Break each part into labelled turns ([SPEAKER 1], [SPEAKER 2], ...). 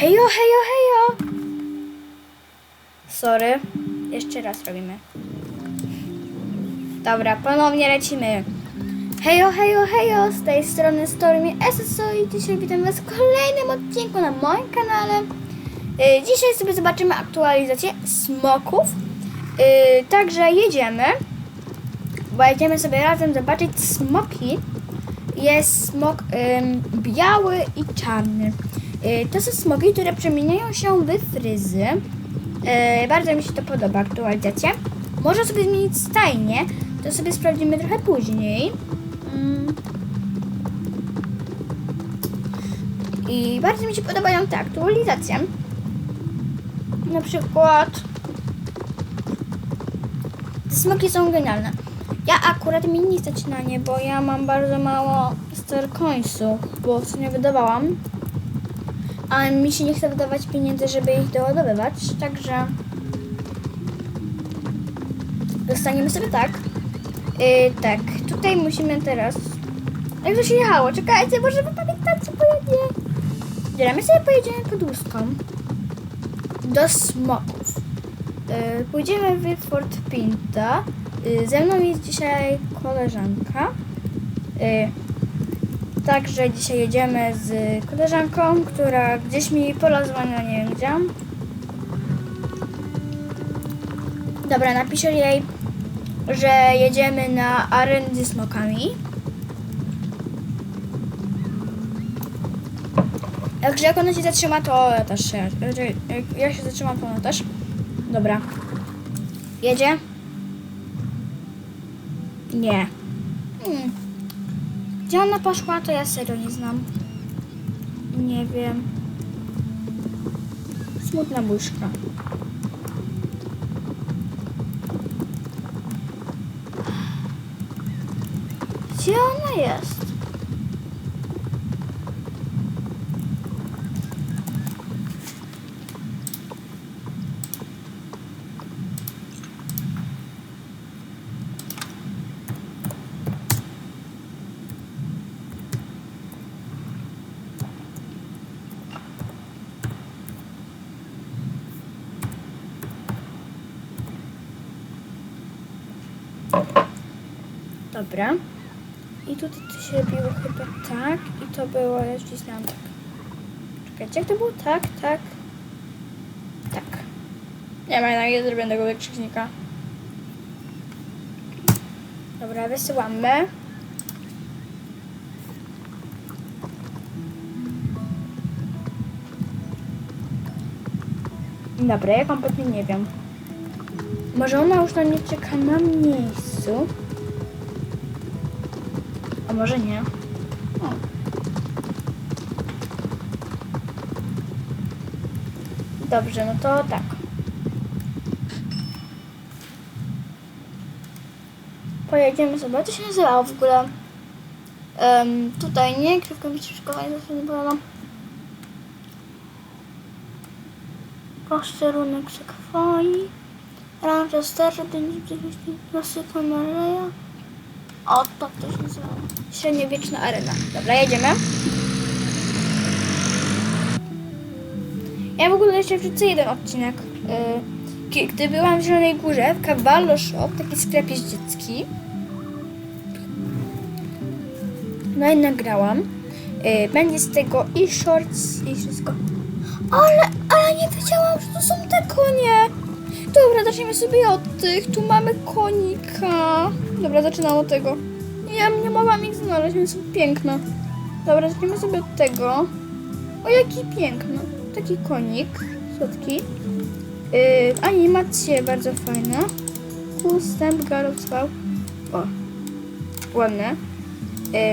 [SPEAKER 1] Hejo, hejo, hejo! Sorry. Jeszcze raz robimy. Dobra, ponownie lecimy. Hejo, hejo, hejo! Z tej strony Stormy SSO i dzisiaj witam Was w kolejnym odcinku na moim kanale. Yy, dzisiaj sobie zobaczymy aktualizację smoków. Yy, także jedziemy, bo jedziemy sobie razem zobaczyć smoki. Jest smok biały i czarny. To są smoki, które przemieniają się w fryzy. Yy, bardzo mi się to podoba, aktualizacja. Można sobie zmienić stajnie, to sobie sprawdzimy trochę później. Mm. I bardzo mi się podobają te aktualizacje. Na przykład te smoki są genialne. Ja akurat mi nie stać na nie, bo ja mam bardzo mało star coinsów, bo co nie wydawałam. A mi się nie chce wydawać pieniędzy, żeby ich doładowywać, także dostaniemy sobie tak. Yy, tak, tutaj musimy teraz. Jak to się jechało? Czekajcie, może bo ja nie. Dobra, my sobie pojedziemy pod łóżką do smoków. Yy, pójdziemy w Fort Pinta. Yy, ze mną jest dzisiaj koleżanka. Yy, także dzisiaj jedziemy z koleżanką, która gdzieś mi polazła, no nie wiem gdzie. Dobra, napiszę jej, że jedziemy na arenę ze smokami. Także jak ona się zatrzyma, to ja też się. Jak ja się zatrzymam, to ona też. Dobra. Jedzie? Nie. Hmm. Gdzie ona poszła, to ja serio nie znam. Nie wiem. Smutna buźka. Gdzie ona jest? Dobra. I tutaj to się robiło chyba tak i to było, ja już cisnęłam tak. Czekajcie, jak to było? Tak, tak, tak. Nie ma jednak nie zrobię tego wykrzyknika. Dobra, wysyłamy. Dobra, ja kompletnie nie wiem. Może ona już na mnie czeka na miejscu? A może nie? O. Dobrze, no to tak. Pojedziemy sobie. To się nazywało w ogóle? Em, tutaj nie, krywka wycieczkowa, ja zawsze nie pamiętam. Posterunek sekwoi. Rancha starza, klasyka Mareja. O, to się nazywa. Średniowieczna arena. Dobra, jedziemy. Ja w ogóle jeszcze wrzucę jeden odcinek. Kie- Gdy byłam w Zielonej Górze, w Cavallo Shop, taki sklep dziecki. No i nagrałam. Yy, Będzie z tego i shorts, i wszystko. Ale, ale nie wiedziałam, że to są te konie. Dobra, zaczniemy sobie od tych. Tu mamy konika. Dobra, zaczynam od tego. Ja nie mogłam ich znaleźć, więc są piękne. Dobra, zaczniemy sobie od tego. O, jaki piękny. Taki konik. Słodki. Yy, animacje bardzo fajne. Ustęp, garocwał. O, ładny.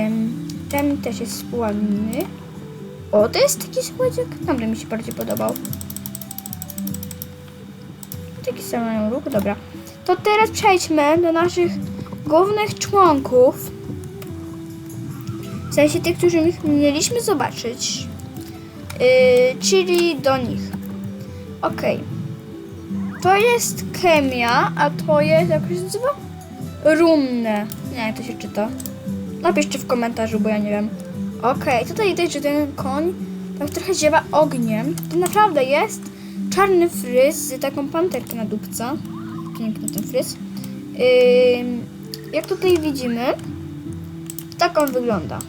[SPEAKER 1] Ym, ten też jest ładny. O, to jest taki słodziak. Tamten mi się bardziej podobał. Taki sam mają ruch, dobra. To teraz przejdźmy do naszych głównych członków. W sensie tych, którzy mieliśmy zobaczyć. Yy, czyli do nich. Okej. To jest chemia, a to jest, jak to się nazywa? Rumne. Nie, to się czyta. Napiszcie w komentarzu, bo ja nie wiem. Okej, tutaj widać, że ten koń tak trochę ziewa ogniem. To naprawdę jest czarny fryz z taką panterką na dupce. Piękny ten fryz. Ym, jak tutaj widzimy, tak on wygląda.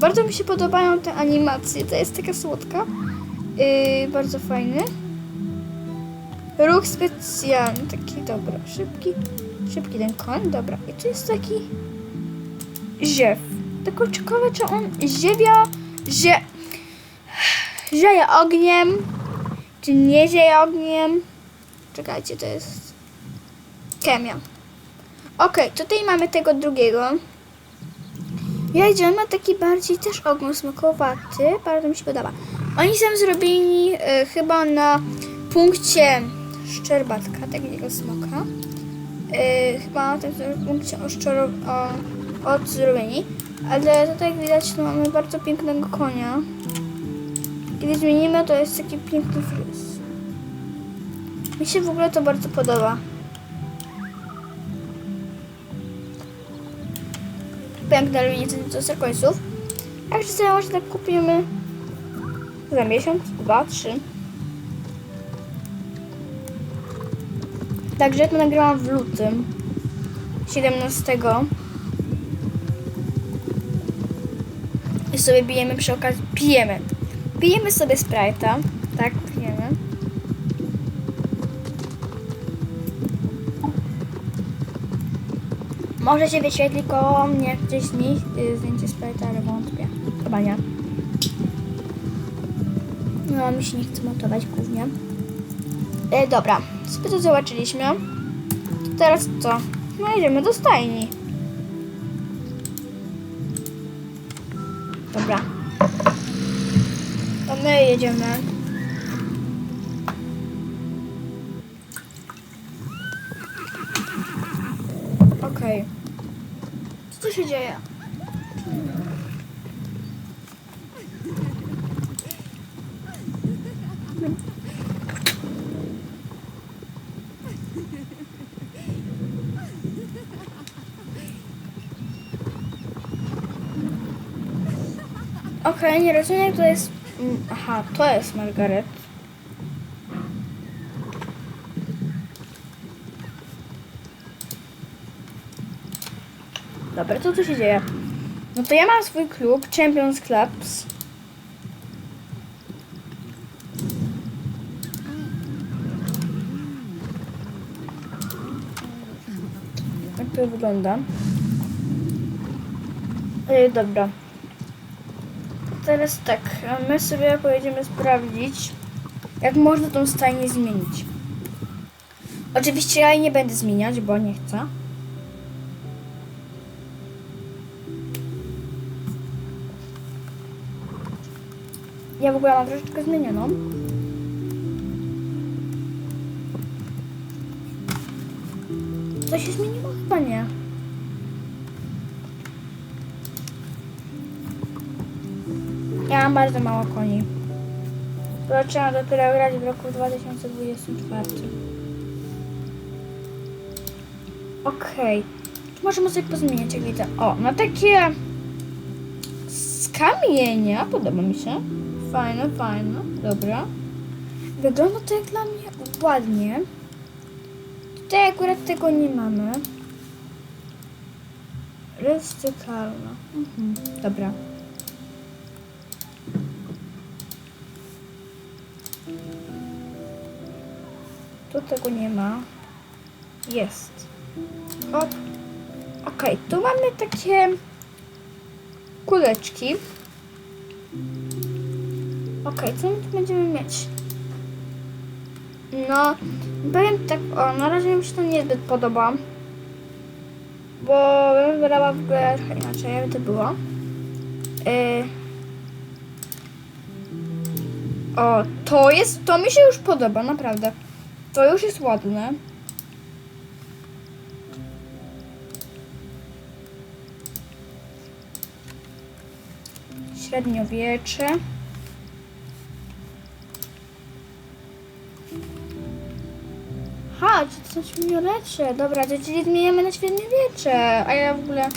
[SPEAKER 1] Bardzo mi się podobają te animacje. To jest taka słodka. Yy, bardzo fajny. Ruch specjalny, taki dobra, szybki, szybki ten koń, dobra. I tu jest taki ziew. Tylko ciekawe, czy on ziewia, zie, zieje ogniem, czy nie zieje ogniem. Czekajcie, to jest chemia. Okej, tutaj mamy tego drugiego. Ja ma taki bardziej też ogon smakowaty, bardzo mi się podoba. Oni są zrobieni e, chyba na punkcie szczerbatka, takiego smoka. E, chyba na tym punkcie oszczoro, o, od zrobieni. Ale tutaj widać, tu mamy bardzo pięknego konia. Kiedy zmienimy, to jest taki piękny fryz. Mi się w ogóle to bardzo podoba. piękne aluminium do serkońców. Jak się sobie może tak kupimy za miesiąc, dwa, trzy. Także to nagrałam w lutym 17. I sobie bijemy przy okazji. Pijemy. Pijemy sobie Sprite'a. Tak, pijemy. Może się wyświetli koło mnie gdzieś z nich y, zdjęcie Sprite'a, ale wątpię. Chyba nie. No, mi się nie chce montować głównie. E, dobra, sobie to zobaczyliśmy. Teraz co? No idziemy do stajni. Dobra. My jedziemy. Okej. Co tu się dzieje? Okej, nie rozumiem to jest... mm, Aha, to jest Margaret. Dobra, co tu się dzieje? No to ja mam swój klub, Champions Clubs. Jak to wygląda? Ej, dobra. Teraz tak, my sobie pojedziemy sprawdzić, jak można tą stajnię zmienić. Oczywiście ja jej nie będę zmieniać, bo nie chcę. Ja w ogóle mam troszeczkę zmienioną. Co się zmieniło? Chyba nie. Ja mam bardzo mało koni. Zaczęłam dopiero grać w roku 2024. Okej. Tu Możemy sobie pozmieniać, jak widzę. O, no takie z kamienia. Podoba mi się. Fajne, fajne. Dobra. Wygląda to jak dla mnie ładnie. Tutaj akurat tego nie mamy. Rystykalna. Mhm. Dobra. Tego nie ma. Jest. Hop. Okej, tu mamy takie kuleczki. Okej, co my tu będziemy mieć? No, powiem tak, o, na razie mi się to niezbyt podoba. Bo bym wybrała w ogóle inaczej, jakby to było. Yy. O, to jest, to mi się już podoba, naprawdę. To już jest ładne. Średniowiecze. Ha, czy są średniowiecze? Dobra, to czyli zmieniamy na średniowiecze. A ja w ogóle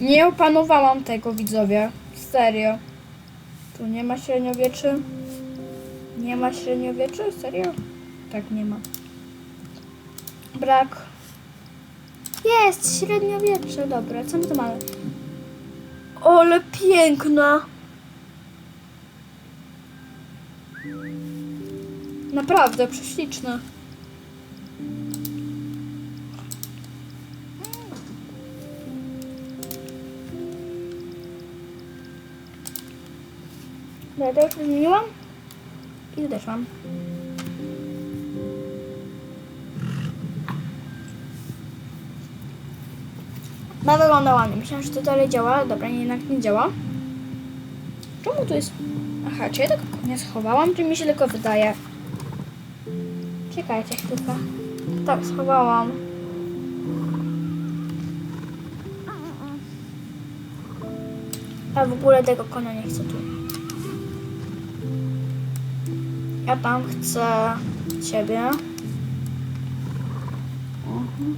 [SPEAKER 1] Nie opanowałam tego, widzowie. Serio. Tu nie ma średniowieczy. Nie ma średniowieczy? Serio? Tak, nie ma. Brak. Jest średniowiecze, dobra. Co my tu mamy? Ale piękna. Naprawdę, prześliczna. Dobra, to już zmieniłam i odeszłam. No wygląda ładnie. Myślałam, że to dalej działa, dobra, jednak nie działa. Czemu tu jest... Aha, czy ja tego nie schowałam, czy mi się tylko wydaje? Czekajcie chwilkę. Tak, schowałam. A w ogóle tego konia nie chcę tu. Ja tam chcę ciebie. Mhm.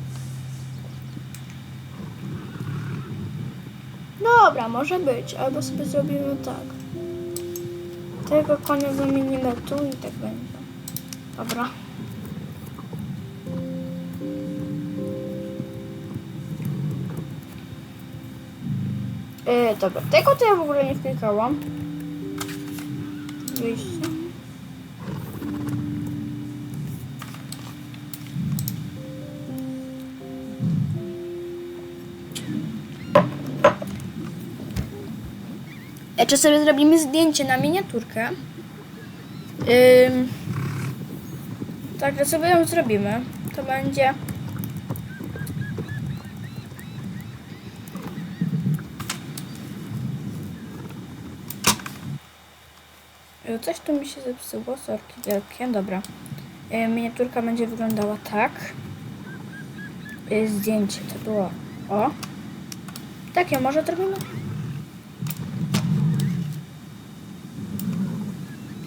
[SPEAKER 1] Dobra, może być. Albo sobie zrobimy tak. Tego konia zamienimy tu i tak będzie. Dobra. Yy, dobra, tego to ja w ogóle nie wklikałam. Wyjście. Czy sobie zrobimy zdjęcie na miniaturkę? Ym, tak, sobie ją zrobimy. To będzie. Coś tu mi się zepsuło, sorki wielkie, dobra. Miniaturka będzie wyglądała tak. E, Zdjęcie to było o. Takie może zrobimy?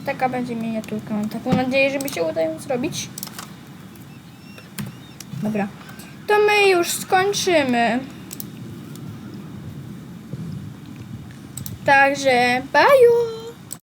[SPEAKER 1] Taka będzie miniaturka. Mam taką nadzieję, że mi się uda ją zrobić. Dobra. To my już skończymy. Także baju!